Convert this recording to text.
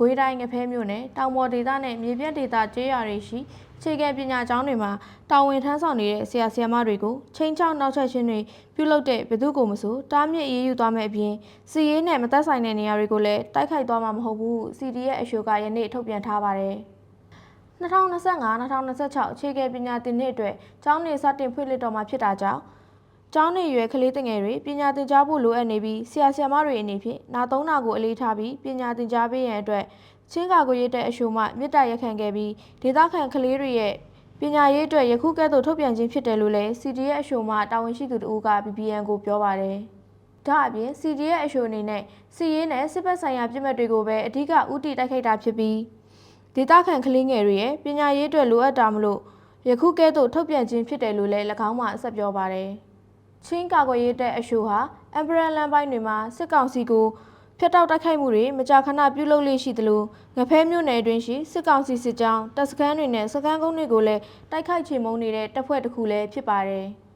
ကွေးတိုင်းငဖဲမြို့နယ်တောင်ပေါ်ဒေသနဲ့မြေပြန့်ဒေသကျေးရွာတွေရှိအခြေခံပညာကျောင်းတွေမှာတာဝန်ထမ်းဆောင်နေတဲ့ဆရာဆရာမတွေကိုချင်းချောင်းနောက်ဆက်ခြင်းတွေပြုလုပ်တဲ့ဘယ်သူကိုမဆိုတားမြစ်အေးအေးယူသွားမယ့်အပြင်စီရေးနဲ့မသက်ဆိုင်တဲ့နေရာတွေကိုလည်းတိုက်ခိုက်သွားမှာမဟုတ်ဘူး CDF အရှိုကယနေ့ထုတ်ပြန်ထားပါတယ်2025-2026အခြေခံပညာသင်နှစ်အတွက်ကျောင်းနေစတင်ဖွင့်လှစ်တော်မှာဖြစ်တာကြောင့် ကျောင်းနေရွယ်ကလေးတငယ်တွေပညာသင်ကြားဖို့လိုအပ်နေပြီးဆရာဆရာမတွေအနေဖြင့်နာသုံးနာကိုအလေးထားပြီးပညာသင်ကြားပေးရန်အတွက်ချင်းကာကိုရေးတဲ့အရှိုမှမြစ်တာရက်ခံခဲ့ပြီးဒေသခံကလေးတွေရဲ့ပညာရေးအတွက်ယခုကဲ့သို့ထုတ်ပြန်ခြင်းဖြစ်တယ်လို့လည်း CDF အရှိုမှတာဝန်ရှိသူတို့က BBN ကိုပြောပါတယ်။ဒါအပြင် CDF အရှိုအနေနဲ့စီရေးနဲ့စစ်ဘက်ဆိုင်ရာပြည်မှတ်တွေကိုပဲအဓိကဥတီတိုက်ခိုက်တာဖြစ်ပြီးဒေသခံကလေးငယ်တွေရဲ့ပညာရေးအတွက်လိုအပ်တာမလို့ယခုကဲ့သို့ထုတ်ပြန်ခြင်းဖြစ်တယ်လို့လည်း၎င်းမှဆက်ပြောပါတယ်။ ချင်းကာကွယ်ရေးတပ်အရှိုဟာအမ်ဘရန်လန်ပိုင်းတွေမှာစစ်ကောင်စီကိုဖျက်တောက်တိုက်ခိုက်မှုတွေမကြာခဏပြုလုပ်လေ့ရှိသလိုငဖဲမြို့နယ်အတွင်းရှိစစ်ကောင်စီစစ်ကြောင်းတပ်စခန်းတွေနဲ့စခန်းကုန်းတွေကိုလည်းတိုက်ခိုက်ချေမှုန်းနေတဲ့တပ်ဖွဲ့တစ်ခုလည်းဖြစ်ပါတယ်။